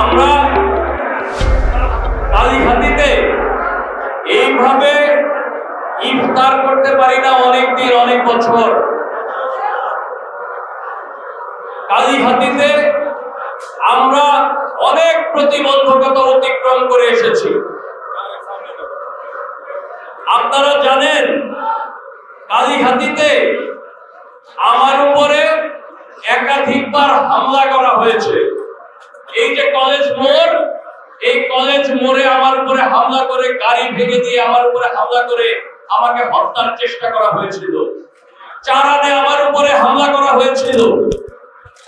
আমরা কালীঘাটিতে এইভাবে ইফতার করতে পারি না অনেক দিন অনেক বছর। কালীঘাটিতে আমরা অনেক প্রতিবন্ধকতা অতিক্রম করে এসেছি। আপনারা জানেন, কালীঘাটিতে আমার উপরে একাধিকবার হামলা করা হয়েছে। এই যে কলেজ মোড়, এই কলেজ মোড়ে আমার উপরে হামলা করে, গাড়ি ভেঙে দিয়ে আমার উপরে হামলা করে আমাকে হত্যার চেষ্টা করা হয়েছিল। চারানে আমার উপরে হামলা করা হয়েছিল।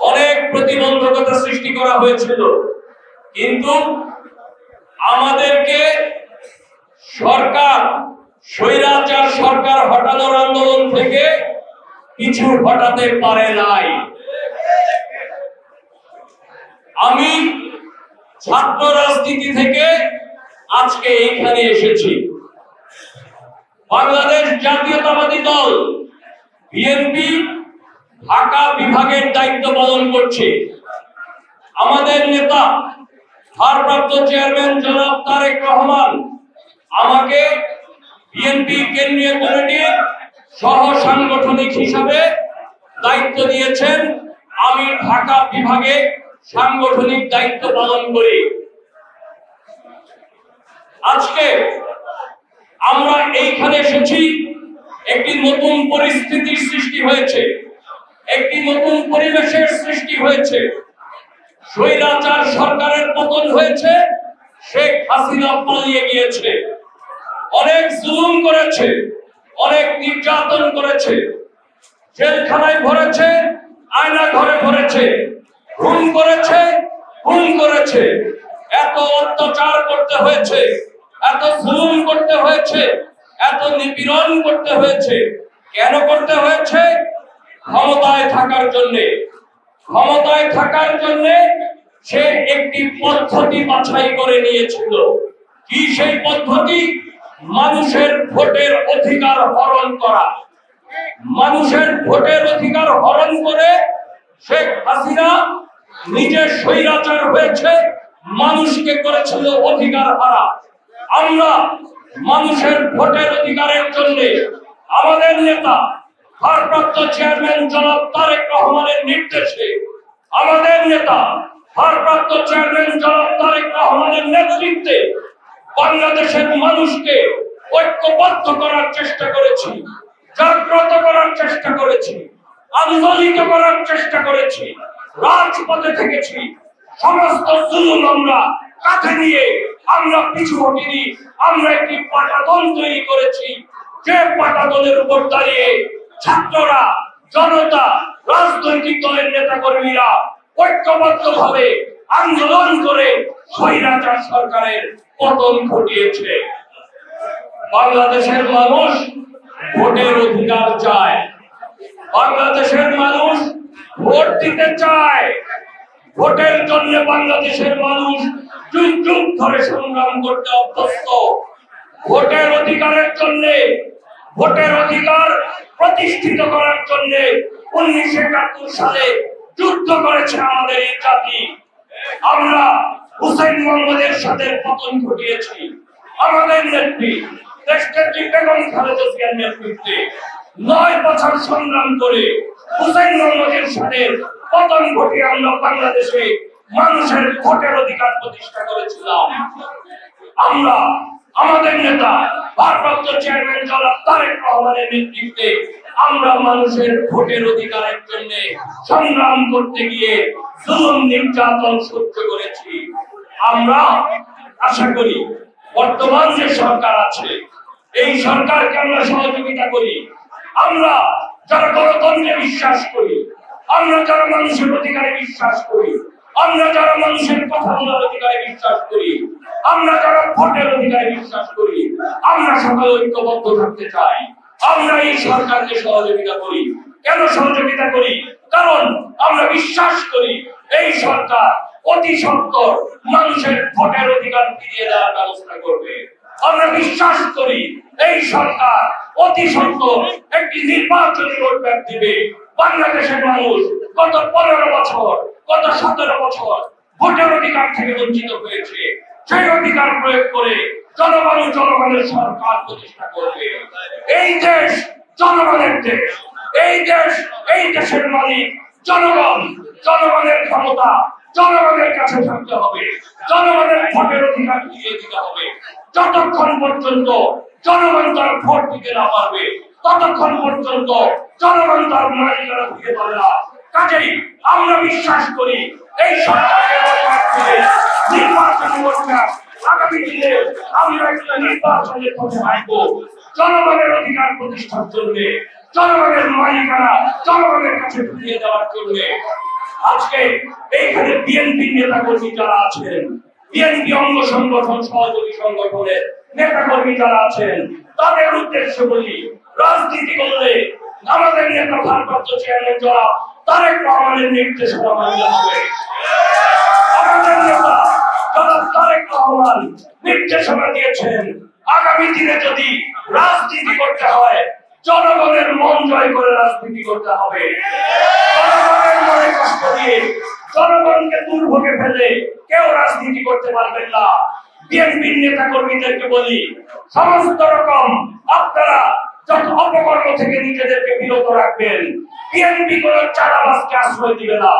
অনেক প্রতিবন্ধকতা সৃষ্টি করা হয়েছিল। কিন্তু আমাদেরকে সরকার, স্বৈরাচার সরকার হটানোর আন্দোলন থেকে কিছু হটাতে পারে নাই। আমি ছাত্র রাজনীতি থেকে আজকে এইখানে এসেছি। বাংলাদেশ জাতীয়তাবাদী দল, বিএনপি, ঢাকা বিভাগের দায়িত্ব পালন করছে। আমাদের নেতা, ভারপ্রাপ্ত চেয়ারম্যান জনাব তারেক রহমান আমাকে বিএনপি কেন্দ্রীয় কমিটির সহ সাংগঠনিক হিসাবে দায়িত্ব দিয়েছেন। আমি ঢাকা বিভাগে সাংগঠনিক দায়িত্ব পালন করি। আজকে আমরা এইখানে এসেছি, একটি নতুন পরিস্থিতির সৃষ্টি হয়েছে, একটি নতুন পরিবেশের সৃষ্টি হয়েছে। স্বৈরাচার সরকারের পতন হয়েছে, শেখ হাসিনা পালিয়ে গিয়েছে। অনেক জুলুম করেছে, অনেক নির্যাতন করেছে। জেলখানায় ভরেছে আয়না ঘরে ভরেছে। খুন করেছে খুন করেছে। এত অত্যাচার করতে হয়েছে, এত জুলুম করতে হয়েছে, এত নিপীড়ন করতে হয়েছে। কেন করতে হয়েছে? ক্ষমতায় থাকার জন্যে। ক্ষমতায় থাকার জন্য সে একটি পদ্ধতি বাছাই করে নিয়েছিল। কি সেই পদ্ধতি? মানুষের ভোটের অধিকার হরণ করা। মানুষের ভোটের অধিকার হরণ করে শেখ হাসিনা নিজের স্বৈরাচার হয়েছে, মানুষকে করেছিল অধিকার হারা। আমরা মানুষের ভোটের অধিকারের জন্য আমাদের নেতা, ভারপ্রাপ্ত চেয়ারম্যান জনাব তারেক রহমানের নির্দেশে আমাদের নেতা, ভারপ্রাপ্ত চেয়ারম্যান জনাব তারেক রহমানের নেতৃত্বে বাংলাদেশের মানুষকে ঐক্যবদ্ধ করার চেষ্টা করেছি, জাগ্রত করার চেষ্টা করেছি, আন্দোলিত করার চেষ্টা করেছি। রাজপথে থেকেছি। সমস্ত জুলুম আমরা কাঁধে নিয়ে, আমরা পিছু হটিনি, আমরা একটি পাটাতন তৈরি করেছি। যে পাটাতনের উপর দাঁড়িয়ে ছাত্ররা, জনতা, রাজনৈতিক দলের নেতা কর্মীরা ঐক্যবদ্ধ ভাবে আন্দোলন করে স্বৈরাচার সরকারের পতন ঘটিয়েছে। বাংলাদেশের মানুষ ভোটের অধিকার চায়। বাংলাদেশের মানুষ ভোট দিতে চায়। ভোটের জন্য বাংলাদেশের মানুষ যুগ যুগ ধরে সংগ্রাম করতে অভ্যস্ত। ভোটের অধিকারের জন্য, ভোটের অধিকার প্রতিষ্ঠিত করার জন্য উনিশশো একাত্তর সালে যুদ্ধ করেছে আমাদের এই জাতি। আমরা হুসেন মোহাম্মদের সাথে পতন ঘটিয়েছি। আমাদের নেত্রী, দেশনেত্রী বেগম খালেদা জিয়ার নেতৃত্বে নয় বছর সংগ্রাম করে বাংলাদেশে মানুষের ভোটের অধিকার প্রতিষ্ঠা করেছিলাম। আমরা, আমাদের নেতা, ভারপ্রাপ্ত চেয়ারম্যান তারেক রহমানের নেতৃত্বে আমরা মানুষের ভোটের অধিকারের জন্য সংগ্রাম করতে গিয়ে জুলুম নির্যাতন সহ্য করেছি। আমরা আশা করি বর্তমান যে সরকার আছে, এই সরকারকে আমরা সহযোগিতা করি। আমরা যারা গণতন্ত্রে বিশ্বাস করি, আমরা যারা মানুষের অধিকারে বিশ্বাস করি, আমরা যারা মানুষের কথা বলার অধিকারে বিশ্বাস করি, আমরা যারা ভোটের অধিকারে বিশ্বাস করি, আমরা সকলে ঐক্যবদ্ধ থাকতে চাই। আমরা এই সরকারকে সহযোগিতা করি। কেন সহযোগিতা করি? কারণ আমরা বিশ্বাস করি এই সরকার অতি সত্তর মানুষের ভোটের অধিকার ফিরিয়ে দেওয়ার ব্যবস্থা করবে। আমরা বিশ্বাস করি এই সরকার অতি সত্তর একটি নির্বাচনী রোডম্যাপ দিবে। বাংলাদেশের মানুষ গত পনেরো বছর, গত সতেরো বছর ভোটের অধিকার থেকে বঞ্চিত হয়েছে। সেই অধিকার প্রয়োগ করে জনগণ জনগণের সরকার প্রতিষ্ঠা করবে। এই দেশ জনগণের দেশ। এই দেশ, এই দেশের মালিক জনগণ। জনগণের ক্ষমতা জনগণের কাছে থাকতে হবে। জনগণের ভোটের অধিকার ফিরিয়ে দিতে হবে। যতক্ষণ পর্যন্ত জনগণ তার ভোট দিতে না পারবে। ততক্ষণ পর্যন্ত জনগণ তার মালিকানা ফিরে পাবে না। কাজেই আমরা বিশ্বাস করি, এই সরকারকে অধিকার নির্বাচন আগামী দিনে আমরা একটা নির্বাচনের পথে জনগণের অধিকার প্রতিষ্ঠার জন্য, জনগণের মালিকানা জনগণের কাছে ফিরিয়ে দেওয়ার জন্য আজকে এইখানে বিএনপি নেতা কর্মী যারা আছেন, বিএনপি অঙ্গ সংগঠন, সহযোগী সংগঠনের নেতা কর্মী যারা আছেন। তাদের উদ্দেশ্যে বলি, রাজনীতি করলে আমাদের নেতা ভারপ্রাপ্ত চেয়ারম্যান যারা, তারেক নির্দেশনা হবে। আমাদের নির্দেশনা দিয়েছেন, আগামী দিনে যদি রাজনীতি করতে হয়, জনগণের মন জয় করে রাজনীতি করতে হবে। মনে জনগণকে দুর্ভোগে ফেলে কেউ রাজনীতি করতে পারবেন না। বিএনপির নেতা কর্মীদেরকে বলি, সমস্ত রকম আপনারা যত অপকর্ম থেকে নিজেদেরকে বিরত রাখবেন, বিএনপি কোন চারাবাসকে আশ্রয় দিবে না,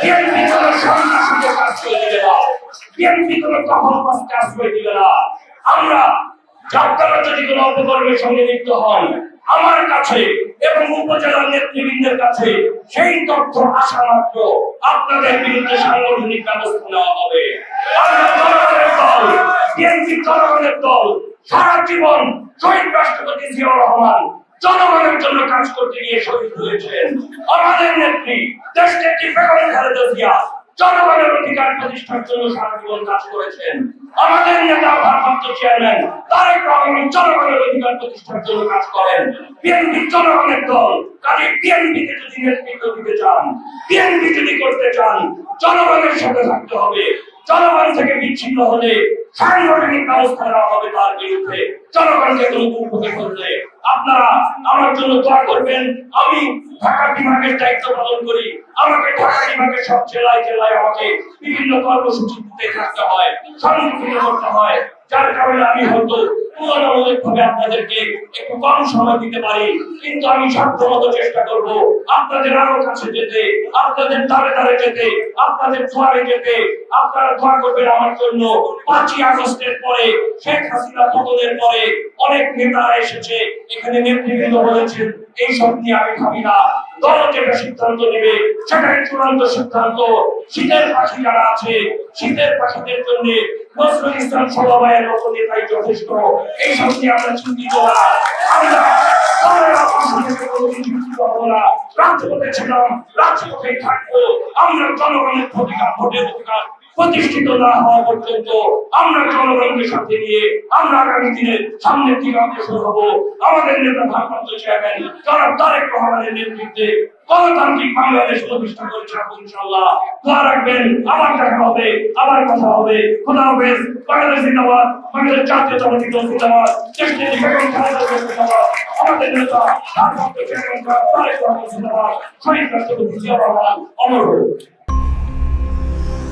বিএনপি কোন সন্ত্রাসীকে আশ্রয় দিবে না, বিএনপি কোন কখনবাসকে আশ্রয় দিবে না। আমরা আপনারা যদি কোনো অপকর্মের সঙ্গে লিপ্ত হন আমার কাছে এবং উপজেলার নেতৃবৃন্দের কাছে সেই তথ্য আসা মাত্র। আপনাদের বিরুদ্ধে সাংগঠনিক ব্যবস্থা নেওয়া হবে। দল, বিএনপি জনগণের দল, সারা জীবন শহীদ রাষ্ট্রপতি জিয়াউর রহমান জনগণের জন্য কাজ করতে গিয়ে শহীদ হয়েছেন। আমাদের নেত্রী দেশ নেত্রী বেগম খালেদা জিয়া জনগণের অধিকার প্রতিষ্ঠার জন্য সারা জীবন কাজ করেছেন। আমাদের নেতা ভারপ্রাপ্ত চেয়ারম্যান তারেক রহমান জনগণের অধিকার প্রতিষ্ঠার জন্য কাজ করেন। বিএনপি জনগণের দল, কাজে বিএনপি কে যদি নেতৃত্ব দিতে চান, বিএনপি যদি করতে চান, জনগণের সাথে থাকতে হবে। জনগণ থেকে বিচ্ছিন্ন হলে সাংগঠনিক ব্যবস্থা নেওয়া হবে তার বিরুদ্ধে জনগণকে দুর্ভোগে করলে। আপনারা আমার জন্য দোয়া করবেন, আমি ঢাকা বিভাগের দায়িত্ব পালন করি। আমাকে ঢাকা বিভাগের সব জেলায় জেলায় আমাকে বিভিন্ন কর্মসূচি দিতে থাকতে হয় সম্মুখীন করতে হয়। যার কারণে আমি হয়তো আপনাদেরকে একটু কম সময় দিতে পারি, কিন্তু আমি চেষ্টা করব আপনাদের আরও কাছে যেতে, আপনাদের দ্বারে দ্বারে যেতে, আপনাদের যেতে, আপনারা করবেন আমার জন্য। পাঁচই আগস্টের পরে, শেখ হাসিনা পরে অনেক নেতারা এসেছে, এখানে নেতৃবৃন্দ বলেছেন, এই সব নিয়ে আমি ভাবি না। দল যেটা সিদ্ধান্ত নেবে সেটাই চূড়ান্ত সিদ্ধান্ত। শীতের পাশে যারা আছে, শীতের পাখিদের জন্য নজরুল ইসলাম সভাবায়ের মতো নেতাই যথেষ্ট। এই সব নিয়ে আমরা চিন্তিত না। আমরা রাজপথে ছিলাম রাজপথে থাকব। আমরা জনগণের অধিকার, ভোটের অধিকার প্রতিষ্ঠিত না হওয়া পর্যন্ত আমরা জনগণকে সাথে নিয়ে আমরা আগামী দিনে সামনের দিকে অগ্রসর হব। আমাদের নেতা ভারপ্রাপ্ত চেয়ারম্যান জনাব তারেক রহমানের নেতৃত্বে গণতান্ত্রিক বাংলাদেশ প্রতিষ্ঠা করেছে আপনি ইনশাআল্লাহ। দোয়া রাখবেন আবার দেখা হবে আবার কথা হবে। খোদা হাফেজ, বাংলাদেশ জিন্দাবাদ, বাংলাদেশ জাতীয়তাবাদী দল জিন্দাবাদ, দেশ আমাদের নেতা ভারপ্রাপ্ত চেয়ারম্যান তারেক রহমান জিন্দাবাদ। শহীদ রাষ্ট্রপতি জিয়া রহমান, অমর।